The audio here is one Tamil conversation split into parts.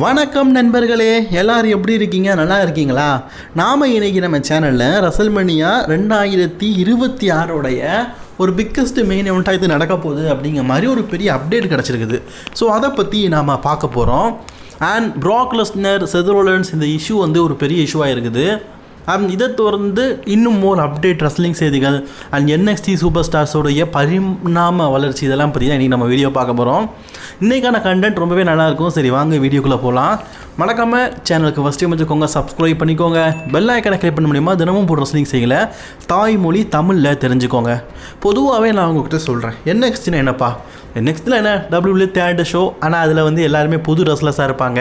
வணக்கம் நண்பர்களே எல்லாரும் எப்படி இருக்கீங்க? நல்லா இருக்கீங்களா? நாம் இன்றைக்கி நம்ம சேனலில் ரசல்மணியா ரெண்டாயிரத்தி இருபத்தி ஆறோடைய ஒரு பிக்கஸ்ட் மெயின் எவெண்ட்டாக இது நடக்க போகுது அப்படிங்கிற மாதிரி ஒரு பெரிய அப்டேட் கிடச்சிருக்குது. ஸோ அதை பற்றி நாம் பார்க்க போகிறோம் அண்ட் ப்ராக்லஸ்னர் செதுரோலன்ஸ் செதரோலன்ஸ் இந்த இஷ்யூ வந்து ஒரு பெரிய இஷ்யூவாக இருக்குது. இதை தொடர்ந்து இன்னும் மோர் அப்டேட் ரெஸ்லிங் செய்திகள் அண்ட் என்எக்ஸ்டி சூப்பர் ஸ்டார்ஸோடைய பரிணாம வளர்ச்சி இதெல்லாம் பற்றி தான் இன்றைக்கி நம்ம வீடியோ பார்க்க போகிறோம் இன்றைக்கான கண்டென்ட் ரொம்பவே நல்லாயிருக்கும் சரி வாங்க வீடியோக்குள்ளே போகலாம் மறக்காமல் சேனலுக்கு ஃபஸ்ட்டு வச்சுக்கோங்க சப்ஸ்கிரைப் பண்ணிக்கோங்க. பெல் ஐக்கனை கிளிக் பண்ண முடியுமா? தினமும் போடுற ரெஸ்லிங் செய்யல தாய்மொழி தமிழில் தெரிஞ்சுக்கோங்க. பொதுவாகவே நான் உங்ககிட்ட சொல்கிறேன் என்எக்ஸ்டினா என்னப்பா? நெக்ஸ்ட்டில் என்ன? டபிள்யூ தேர்டு ஷோ ஆனால் அதில் வந்து எல்லாருமே புது ரெஸ்லர்ஸாக இருப்பாங்க.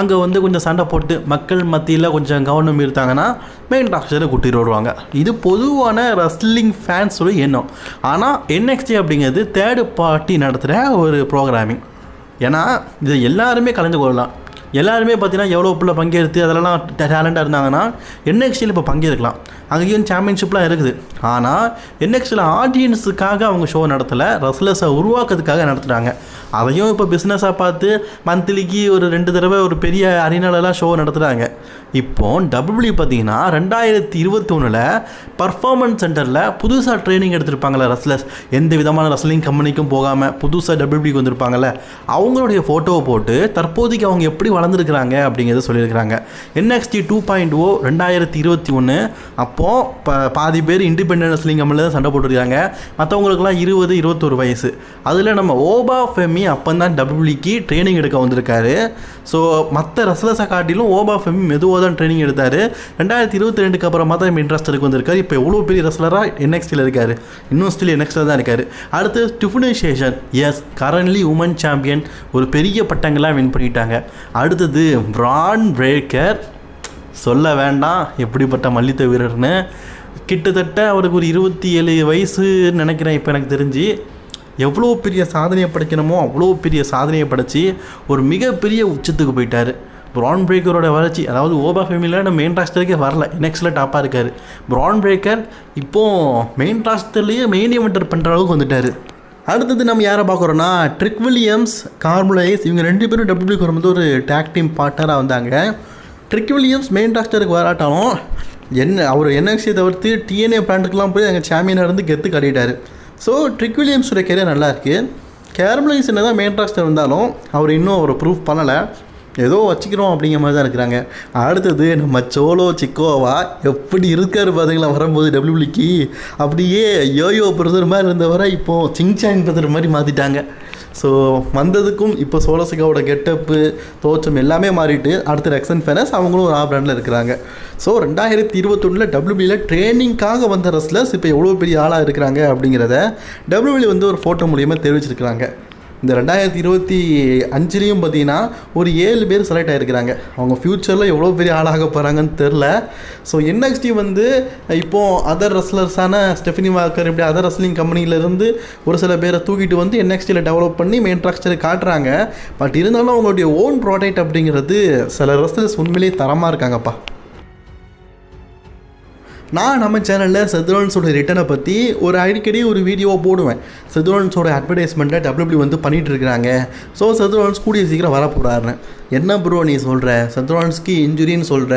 அங்கே வந்து கொஞ்சம் சண்டை போட்டு மக்கள் மத்தியில் கொஞ்சம் கவனம் இருந்தாங்கன்னா மெயின் டாக்டரை கூட்டிகிட்டு வருவாங்க. இது பொதுவான ரெஸ்லிங் ஃபேன்ஸோட எண்ணம். ஆனால் என்எக்ஸ்டி அப்படிங்கிறது தேர்டு பார்ட்டி நடத்துகிற ஒரு ப்ரோக்ராமிங் ஏன்னா இதை எல்லாருமே கலந்து கொள்ளலாம். எல்லாருமே பார்த்தீங்கன்னா எவ்வளோ பிள்ளை பங்கேற்று அதெல்லாம் டேலண்டாக இருந்தாங்கன்னா என்எக்ஸ்டியில் இப்போ பங்கேற்கலாம். அங்கேயும் சாம்பியன்ஷிப்லாம் இருக்குது. ஆனால் என்எக்ஸ்டியில் ஆடியன்ஸுக்காக அவங்க ஷோ நடத்தலை ரஸ்லர்ஸை உருவாக்குறதுக்காக நடத்துகிறாங்க அதையும் இப்போ பிஸ்னஸாக பார்த்து மந்த்லிக்கு ஒரு ரெண்டு தடவை ஒரு பெரிய அரினாலெலாம் ஷோ நடத்துகிறாங்க இப்போ டபிள்யூ பார்த்தீங்கன்னா ரெண்டாயிரத்தி இருபத்தி ஒன்றில் பர்ஃபார்மன்ஸ் சென்டரில் புதுசாக ட்ரைனிங் எடுத்திருப்பாங்களே ரஸ்லர்ஸ் எந்த விதமான ரஸ்லிங் கம்பெனிக்கும் போகாமல் புதுசாக டபிள்யூபிக்கு வந்திருப்பாங்கள்ல அவங்களுடைய ஃபோட்டோவை போட்டு தற்போதைக்கு அவங்க எப்படி வளர்ந்துருக்கிறாங்க அப்படிங்கிறத சொல்லியிருக்கிறாங்க. என்எக்ஸ்டி டூ பாயிண்ட் ஓ ரெண்டாயிரத்தி இருபத்தி ஒன்று அப்போது இப்போ பாதி பேர் இண்டிபெண்டன்ஸ் ரெஸ்லிங் தான் சண்டை போட்டிருக்காங்க. மற்றவங்களுக்குலாம் இருபது இருபத்தொரு வயசு. அதில் நம்ம ஓபா ஃபெமி அப்போ தான் டபிள்யூக்கு ட்ரைனிங் எடுக்க வந்திருக்காரு. ஸோ மற்ற ரசலஸை காட்டிலும் ஓபா ஃபெமி மெதுவாக தான் ட்ரைனிங் எடுத்தார். ரெண்டாயிரத்தி இருபத்தி ரெண்டுக்கு அப்புறமா தான் இன்ட்ரெஸ்டருக்கு வந்திருக்காரு. இப்போ எவ்வளோ பெரிய ரசலராக என்எக்ஸ்டியில் இருக்கார். இன்னும் ஸ்டில் என்எக்ஸ்டில் தான் இருக்கார். அடுத்து டிஃபனைசேஷன் எஸ் கரண்ட்லி உமன் சாம்பியன் ஒரு பெரிய பட்டங்கள்லாம் வின் பண்ணிட்டாங்க. அடுத்தது பிரான் பிரேக்கர் சொல்ல வேண்டாம் எப்படிப்பட்ட மல்யுத்த வீரர்னு. கிட்டத்தட்ட அவருக்கு ஒரு இருபத்தி ஏழு வயசுன்னு நினைக்கிறேன் இப்போ எனக்கு தெரிஞ்சு. எவ்வளோ பெரிய சாதனையை படைக்கணுமோ அவ்வளோ பெரிய சாதனையை படைச்சி ஒரு மிகப்பெரிய உச்சத்துக்கு போயிட்டார். ப்ரான் பிரேக்கரோட வளர்ச்சி அதாவது ஓபா ஃபேமிலியில் நம்ம மெயின் ராஸ்டருக்கே வரல நெக்ஸ்ட்டில் டாப்பாக இருக்கார். ப்ரான் பிரேக்கர் இப்போது மெயின் ராஸ்டர்லேயே மெயின் இவெண்டர் பண்ணுற அளவுக்கு வந்துட்டார். அடுத்தது நம்ம யாரை பார்க்குறோன்னா ட்ரிக் வில்லியம்ஸ் கார்முலைஸ் இவங்க ரெண்டு பேரும் டபிள்யூக்கு வரும்போது ஒரு டேக் டீம் பார்ட்னராக வந்தாங்க. ட்ரிக் வில்லியம்ஸ் மெயின் டாக்டருக்கு வராட்டாலும் என்ன அவர் என்எக்ஸியை தவிர்த்து டிஎன்ஏ பிளான்ட்டுக்கெலாம் போய் அங்கே சாம்பியனாக இருந்து கெத்து கட்டிட்டார். ஸோ ட்ரிக் வில்லியம்ஸோட கெரியர் நல்லா இருக்குது கேர்மலைஸ் என்ன தான் மெயின் டாக்டர் இருந்தாலும் அவர் இன்னும் அவர் ப்ரூஃப் பண்ணலை. ஏதோ வச்சுக்கிறோம் அப்படிங்கிற மாதிரி தான் இருக்கிறாங்க. அடுத்தது நம்ம சோலோ சிக்கோவா எப்படி இருக்காரு பார்த்தீங்களா வரும்போது டபிள்யூபிளிக்கு அப்படியே யோயோ பிரதர் மாதிரி இருந்தவரை இப்போது சிங்சாங் பிரதர் மாதிரி மாற்றிட்டாங்க ஸோ வந்ததுக்கும் இப்போ சோலசிகாவோட கெட்டப்பு தோற்றம் எல்லாமே மாறிட்டு அடுத்து ரெக்ஸன் ஃபெனஸ் அவங்களும் ஒரு ஆ பிராண்டில் இருக்கிறாங்க. ஸோ ரெண்டாயிரத்தி இருபத்தொன்னில் டபிள்யூபியில் ட்ரைனிங்காக வந்த ரெஸ்லர்ஸ் இப்போ எவ்வளோ பெரிய ஆளாக இருக்கிறாங்க அப்படிங்கிறத டபிள்யூபியில் வந்து ஒரு ஃபோட்டோ மூலியமாக தெரிவிச்சிருக்கிறாங்க. இந்த ரெண்டாயிரத்தி இருபத்தி அஞ்சுலேயும் பார்த்தீங்கன்னா ஒரு ஏழு பேர் செலக்ட் ஆகிருக்கிறாங்க அவங்க ஃப்யூச்சரில் எவ்வளோ பெரிய ஆளாக போகிறாங்கன்னு தெரில ஸோ என்எக்ஸ்டி வந்து இப்போது அதர் ரெஸ்லர்ஸான ஸ்டெஃபினி வாக்கர் இப்படி அதர் ரெஸ்லிங் கம்பெனியிலேருந்து ஒரு சில பேரை தூக்கிட்டு வந்து என்எக்ஸ்டியில் டெவலப் பண்ணி மெயின் ட்ராக்சரை காட்டுறாங்க. பட் இருந்தாலும் அவங்களுடைய ஓன் ப்ராடக்ட் அப்படிங்கிறது சில ரெஸ்லர்ஸ் உண்மையிலேயே தரமாக இருக்காங்கப்பா. நான் நம்ம சேனலில் செத்ரோன்ஸோட ரிட்டனை பற்றி ஒரு அடிக்கடி ஒரு வீடியோ போடுவேன். செத்ரோன்ஸோட அட்வர்டைஸ்மெண்ட்டை டபிள்யூபி வந்து பண்ணிகிட்டு இருக்கிறாங்க ஸோ செத்ரோன்ஸ் கூடிய சீக்கிரம் வரப்போகிறாருன்னு என்ன ப்ரோ நீ சொல்கிற செத்ரோன்ஸ்க்கு இன்ஜுரின்னு சொல்கிற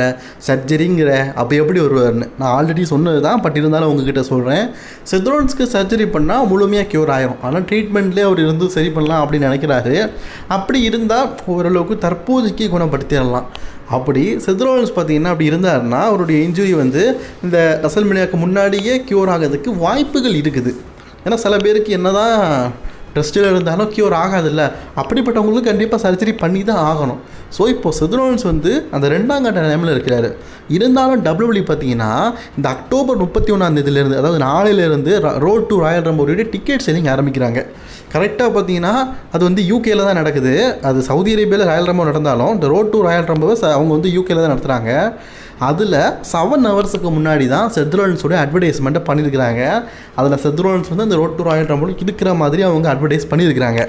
சர்ஜரிங்கிற அப்போ எப்படி வருவார்னு நான் ஆல்ரெடி சொன்னது தான் பட் இருந்தாலும் உங்ககிட்ட சொல்கிறேன் செத்ரோன்ஸ்க்கு சர்ஜரி பண்ணால் முழுமையாக க்யூர் ஆயிரும். ஆனால் ட்ரீட்மெண்ட்லேயே அவர் இருந்து சரி பண்ணலாம் அப்படின்னு நினைக்கிறாரு. அப்படி இருந்தால் ஓரளவுக்கு தற்போதைக்கு குணப்படுத்திடலாம். அப்படி செத்ரோல்ஸ் பார்த்தீங்கன்னா அப்படி இருந்தாருன்னா அவருடைய இன்ஜுரி வந்து இந்த ரசல்மினியாவுக்கு முன்னாடியே க்யூர் ஆகிறதுக்கு வாய்ப்புகள் இருக்குது. ஏன்னா சில பேருக்கு என்ன தான் டெஸ்ட்டில் இருந்தாலும் க்யூர் ஆகாதுல்ல. அப்படிப்பட்டவங்களுக்கு கண்டிப்பாக சர்ஜரி பண்ணி தான் ஆகணும். ஸோ இப்போது செதுரோன்ஸ் வந்து அந்த ரெண்டாம் கட்ட நிலைமையில் இருக்கிறாரு. இருந்தாலும் டபிள்யூபிள்யூ பார்த்தீங்கன்னா இந்த அக்டோபர் முப்பத்தி ஒன்றாந்தேதியிலேருந்து அதாவது நாளையிலேருந்து ரோட் டு ராயல் ரம்போடைய டிக்கெட் செல்லிங் ஆரம்பிக்கிறாங்க. கரெக்டாக பார்த்தீங்கன்னா அது வந்து யூகேல தான் நடக்குது. அது சவுதி அரேபியாவில் ராயல் ரம்போ நடந்தாலும் இந்த ரோட் டு ராயல் ரம்போவை அவங்க வந்து யூகேல தான் நடத்துகிறாங்க அதில் செவன் ஹவர்ஸுக்கு முன்னாடி தான் செத்ரோலன்ஸோட அட்வர்டைஸ்மெண்ட்டை பண்ணியிருக்கிறாங்க அதில் செத்ரோலன்ஸ் வந்து அந்த ரோட் டு ராயல் ரம்போவில் இருக்கிற மாதிரி அவங்க அட்வர்டைஸ் பண்ணியிருக்கிறாங்க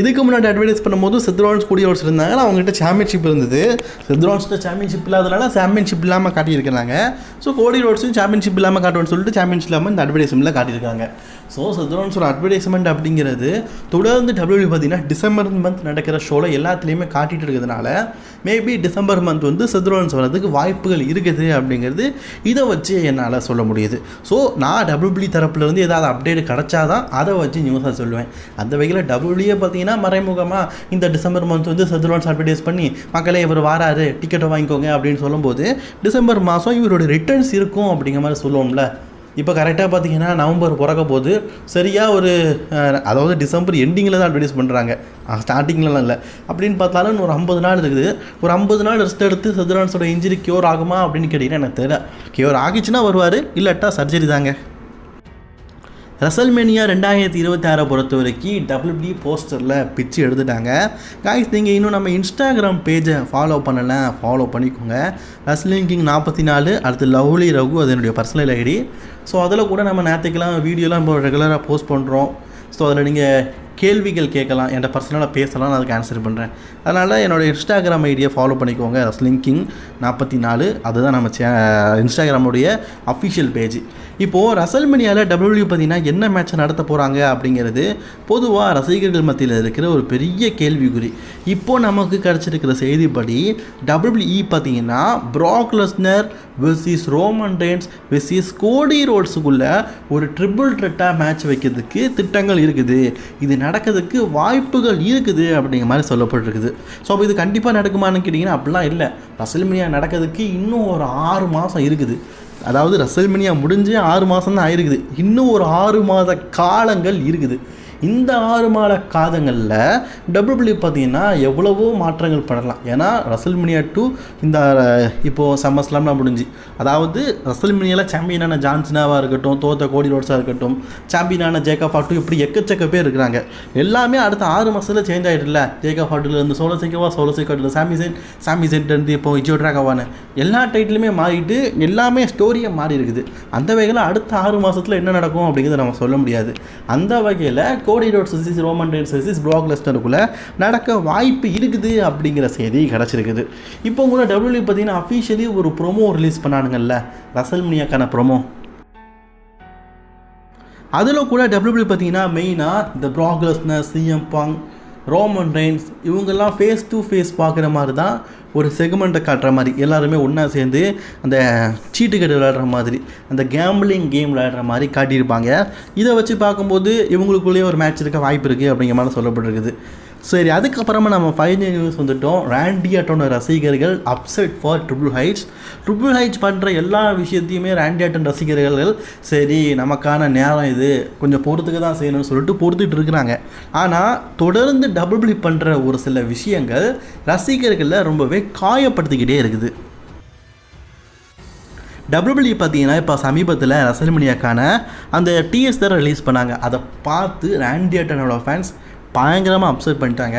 இதுக்கு முன்னாடி அட்வர்டைஸ் பண்ணும்போது சித்ரோன்ஸ் கூடிய ஒரு இருந்தாங்க. அவங்ககிட்ட சாம்பியன்ஷிப் இருந்தது. செத்ரோன்ஸ்கிட்ட சாம்பியன்ஷிப் இல்லாதனால சாம்பியன்ஷிப் இல்லாமல் காட்டியிருக்கிறாங்க. ஸோ கோடி ரோட்ஸும் சாம்பியன்ஷிப் இல்லாமல் காட்டுவோம்னு சொல்லிட்டு சாம்பியன்ஷிப் இல்லாமல் இந்த அட்வர்டைஸ்மெண்ட்டில் காட்டியிருக்காங்க. ஸோ செத்ரோன்ஸோட அட்வர்டைஸ்மெண்ட் அப்படிங்கிறது தொடர்ந்து டபிள்யூ பார்த்தீங்கன்னா டிசம்பர் மந்த் நடக்கிற ஷோவில் எல்லாத்துலேயுமே காட்டிகிட்டு இருக்கிறதுனால மேபி டிசம்பர் மந்த் வந்து சித்ரோன்ஸ் வர்றதுக்கு வாய்ப்புகள் இருக்குது அப்படிங்கிறது இதை வச்சு என்னால் சொல்ல முடியுது. ஸோ நான் டபிள்யூபிள்யூ தரப்புலேருந்து ஏதாவது அப்டேட் கிடச்சாதான் அதை வச்சு நியூஸாக சொல்லுவேன். அந்த வகையில் டபிள்யூபிள்யூ பார்த்தீங்கன்னா மறைமுகமாக இந்த டிசம்பர் மந்த் வந்து சித்ரோன்ஸ் அட்வர்டைஸ் பண்ணி மக்களே இவர் வாராரு டிக்கெட்டை வாங்கிக்கோங்க அப்படின்னு சொல்லும்போது டிசம்பர் மாதம் இவரோட ரிட்டர்ன்ஸ் இருக்கும் அப்படிங்கிற மாதிரி சொல்லுவோம்ல. இப்போ கரெக்டாக பார்த்தீங்கன்னா நவம்பர் பிறக்க போது சரியாக ஒரு அதாவது டிசம்பர் எண்டிங்கில் தான் அட்வர்டைஸ் பண்ணுறாங்க ஸ்டார்டிங்லலாம் இல்லை. அப்படின்னு பார்த்தாலும் இன்னும் ஒரு ஐம்பது நாள் இருக்குது. ஒரு ஐம்பது நாள் ரெஸ்ட் எடுத்து சதுரான்ஸோட இன்ஜுரி க்யூர் ஆகுமா அப்படின்னு கேட்டிங்கன்னா எனக்கு தெரியல. க்யூர் ஆகிச்சுன்னா வருவார் இல்லாட்டா சர்ஜரி தாங்க. ரசல்மேனியா ரெண்டாயிரத்தி இருபத்தி ஆறை பொறுத்த வரைக்கும் டபிள்யூபி போஸ்டரில் பிச்சு எடுத்துட்டாங்க. காய்ஸ் நீங்கள் இன்னும் நம்ம இன்ஸ்டாகிராம் பேஜை ஃபாலோ பண்ணலை ஃபாலோ பண்ணிக்கோங்க. ரஸ்லிங் கிங் நாற்பத்தி நாலு அடுத்து லவ்லி ரகு அது என்னுடைய பர்சனல் ஐடி ஸோ அதில் கூட நம்ம நேற்றுக்கெல்லாம் வீடியோலாம் இப்போ ரெகுலராக போஸ்ட் பண்ணுறோம் ஸோ அதில் நீங்கள் கேள்விகள் கேட்கலாம் என்கிட்ட பர்சனலாக பேசலாம் நான் அதுக்கு ஆன்சர் பண்ணுறேன் அதனால் என்னோட இன்ஸ்டாகிராம் ஐடியை ஃபாலோ பண்ணிக்கோங்க. ரஸ்லிங் கிங் நாற்பத்தி நாலு. அதுதான் நம்ம சே இன்ஸ்டாகிராமுடைய அஃபிஷியல் பேஜ் இப்போது ரசல்மனியாவில் டபிள்யூ பார்த்தீங்கன்னா என்ன மேட்ச் நடத்த போகிறாங்க அப்படிங்கிறது பொதுவாக ரசிகர்கள் மத்தியில் இருக்கிற ஒரு பெரிய கேள்விக்குறி. இப்போது நமக்கு கிடச்சிருக்கிற செய்திப்படி டபிள்யூஇ பார்த்தீங்கன்னா Brock Lesnar versus Roman Reigns versus Cody ரோட்ஸுக்குள்ளே ஒரு ட்ரிபிள் ட்ரெட்டாக மேட்ச் வைக்கிறதுக்கு திட்டங்கள் இருக்குது. இது நடக்கிறதுக்கு வாய்ப்புகள் இருக்குது அப்படிங்கிற மாதிரி சொல்லப்பட்டிருக்குது. ஸோ அப்போ இது கண்டிப்பாக நடக்குமான்னு கேட்டிங்கன்னா அப்படிலாம் இல்லை. ரசல்மினியா நடக்கிறதுக்கு இன்னும் ஒரு ஆறு மாதம் இருக்குது. அதாவது ரசல்மினியா முடிஞ்சு ஆறு மாதம் தான் ஆயிருக்குது. இன்னும் ஒரு ஆறு மாத காலங்கள் இருக்குது. இந்த ஆறு மாத காதங்களில் டபிள்யூபிள்யூ பார்த்தீங்கன்னா எவ்வளவோ மாற்றங்கள் பண்ணலாம். ஏன்னா ரசல்மினியா டூ இந்த இப்போது சம்மர்ஸ்லாம்லாம் முடிஞ்சு. அதாவது ரசல்மினியாவில் சாம்பியனான ஜான்சனாவாக இருக்கட்டும் தோத்த கோடி ரோட்ஸாக இருக்கட்டும் சாம்பியனான ஜேக்கப் ஃபாட்டு இப்படி எக்கச்சக்க பேர் இருக்கிறாங்க. எல்லாமே அடுத்த ஆறு மாதத்தில் சேஞ்ச் ஆகிடுல ஜேக்கப் ஃபாட்டுலேருந்து சோழ சிங்கவா சோழ சிங்கோட்டில் சாமி சென்ட் சாமி சென்ட்லேருந்து இப்போ இஜோட்ராகவான எல்லா டைட்டிலுமே மாறிட்டு எல்லாமே ஸ்டோரியை மாறி இருக்குது அந்த வகையில் அடுத்த ஆறு மாதத்தில் என்ன நடக்கும் அப்படிங்கிறத நம்ம சொல்ல முடியாது. அந்த வகையில் Cody Rhodes versus Roman Reigns versus Brock லெஸ்னருக்குள்ளே நடக்க வாய்ப்பு இருக்குது அப்படிங்கிற செய்தி கிடச்சிருக்குது. இப்போ கூட டபிள்யூ பார்த்தீங்கன்னா அஃபிஷியலி ஒரு ப்ரோமோ ரிலீஸ் பண்ணானுங்கல்ல ரசல்மினியாக்கான ப்ரோமோ அதில் கூட டபிள்யூபிள்யூ பார்த்தீங்கன்னா மெயினாக இந்த Brock Lesnar CM Punk Roman Reigns இவங்கெல்லாம் ஃபேஸ் டு ஃபேஸ் பார்க்குற மாதிரி தான் ஒரு செக்மெண்ட்டை காட்டுற மாதிரி. எல்லாருமே ஒன்றா சேர்ந்து அந்த சீட்டுக்கட்டு விளையாடுற மாதிரி அந்த கேம்பிளிங் கேம் விளையாடுற மாதிரி காட்டியிருப்பாங்க. இதை வச்சு பார்க்கும்போது இவங்களுக்குள்ளேயே ஒரு மேட்ச் இருக்க வாய்ப்பு இருக்குது அப்படிங்கிற மாதிரி சொல்லப்பட்டிருக்குது. சரி அதுக்கப்புறமா நம்ம ஃபைனல் நியூஸ் வந்துட்டோம். ரேண்டி ஆட்டோட ரசிகர்கள் upset for triple heights triple heights பண்ணுற எல்லா விஷயத்தையுமே ரேண்டி ஆட்டன் ரசிகர்கள் சரி நமக்கான நேரம் இது. கொஞ்சம் பொறுத்துக்கு தான் செய்யணும்னு சொல்லிட்டு பொறுத்துட்டு இருக்கிறாங்க. ஆனால் தொடர்ந்து டபுள் பிளிப் பண்ணுற ஒரு சில விஷயங்கள் ரசிகர்களில் ரொம்பவே காயப்படுத்திக்கிட்டே இருக்குது. டபிள்யூபிள்யூ பார்த்தீங்கன்னா இப்போ சமீபத்தில் ரசல்மனியாக்கான அந்த டிஎஸ் தான் ரிலீஸ் பண்ணாங்க. அதை பார்த்து ராண்டி ஆட்டனோட ஃபேன்ஸ் பயங்கரமாக அப்சர்வ் பண்ணிட்டாங்க.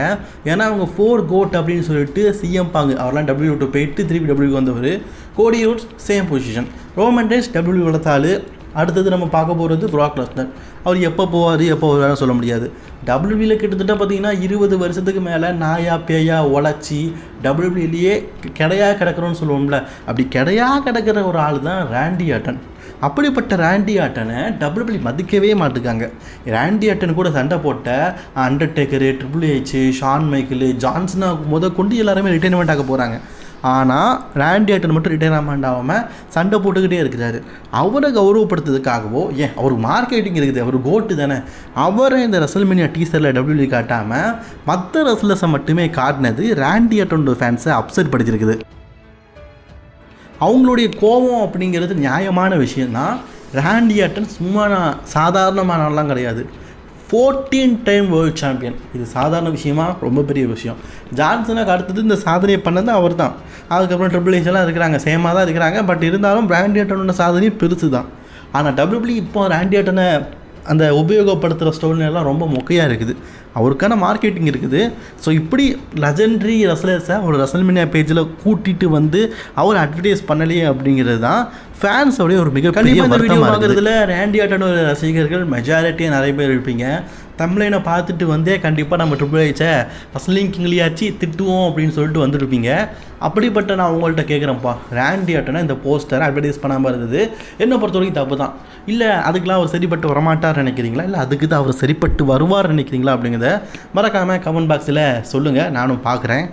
ஏன்னா அவங்க ஃபோர் கோட் அப்படின்னு சொல்லிட்டு சிஎம் பாங்கு அவர்லாம் டபிள்யூ டூ போயிட்டு திருப்பி டபிள்யூக்கு வந்தவர். Cody Rhodes same position Roman days W வளர்த்தாலு அடுத்தது நம்ம பார்க்க போகிறது ப்ராக் லெஸ்னர் அவர் எப்போ போவார் எப்போ வருவார் சொல்ல முடியாது. டபிள்யூபியில் கிட்டத்தட்ட பார்த்தீங்கன்னா இருபது வருஷத்துக்கு மேலே நாயா பேயா உழைச்சி டபிள்யூபிலேயே கிடையா கிடக்கிறோன்னு சொல்லுவோம்ல. அப்படி கிடையா கிடக்கிற ஒரு ஆள் தான் ரேண்டி ஆட்டன் அப்படிப்பட்ட ரேண்டி ஆட்டனை டபிள்யூபிளி மதிக்கவே மாட்டுக்காங்க. ரேண்டி ஆட்டன் கூட சண்டை போட்ட Undertaker triple H Shawn Michaels ஜான்சனாக முத கொண்டு எல்லாருமே ரிட்டைர்மெண்ட் ஆக போகிறாங்க ஆனால் ரேண்டி ஆட்டன் மட்டும் ரிட்டையர்மெண்ட் ஆகாமல் சண்டை போட்டுக்கிட்டே இருக்கிறாரு. அவரை கௌரவப்படுத்துறதுக்காகவோ ஏன் அவருக்கு மார்க்கெட்டிங் இருக்குது அவர் கோட்டு தானே. அவரை இந்த ரசல்மினியா டீசரில் டபிள்யூ காட்டாமல் மற்ற ரசலர்ஸை மட்டுமே காட்டினது ரேண்டி ஆட்டனோட ஃபேன்ஸை அப்செட் படுத்திருக்குது. அவங்களுடைய கோபம் அப்படிங்கிறது நியாயமான விஷயந்தான் ரேண்டி ஆட்டன் சும்மா சாதாரணமானலாம் சாதாரணமான கிடையாது. ஃபோர்டீன் டைம் வேர்ல்ட் சாம்பியன் இது சாதாரண விஷயமா? ரொம்ப பெரிய விஷயம். ஜான்சனுக்கு அடுத்தது இந்த சாதனையை பண்ணது அவர் தான் அதுக்கப்புறம் ட்ரிபிள் எல்லாம் இருக்கிறாங்க. சேமாக தான் இருக்கிறாங்க. பட் இருந்தாலும் பிராண்டியட்டனோட சாதனையும் பெருசு தான் ஆனால் டபிள்யூபிள்யூ இப்போ ராண்டியட்டனை அந்த உபயோகப்படுத்துகிற ஸ்டோரிலாம் ரொம்ப மொக்கையாக இருக்குது. அவருக்கான மார்க்கெட்டிங் இருக்குது. ஸோ இப்படி லெஜெண்டரி ரசலர்ஸை ஒரு ரசல்மினியா பேஜில் கூட்டிட்டு வந்து அவர் அட்வர்டைஸ் பண்ணலையே அப்படிங்கிறது தான் ஃபேன்ஸோடைய ஒரு மிகப்பெரிய வருத்தமாக ரேண்டி ஆட்டனோட ரசிகர்கள் மெஜாரிட்டியாக நிறைய பேர் இருப்பீங்க. தம்ளைனை பார்த்துட்டு வந்தே கண்டிப்பாக நம்ம ட்ரிபிள் ஹெச்சை ரஸ்லிங் கிங்லியாச்சு திட்டுவோம் அப்படின்னு சொல்லிட்டு வந்துருப்பீங்க. அப்படிப்பட்ட நான் உங்கள்கிட்ட கேட்குறேன்ப்பா ரேண்டி ஆட்டோனா இந்த போஸ்டர் அட்வர்டைஸ் பண்ணாமல் இருந்தது. என்னை பொறுத்த வரைக்கும் தப்பு தான் இல்லை அதுக்கெலாம் அவர் சரிப்பட்டு வரமாட்டார் நினைக்கிறீங்களா? இல்லை அதுக்கு தான் அவர் சரிப்பட்டு வருவார் நினைக்கிறீங்களா அப்படிங்கிறத மறக்காமல் கமெண்ட் பாக்ஸில் சொல்லுங்கள் நானும் பார்க்குறேன்.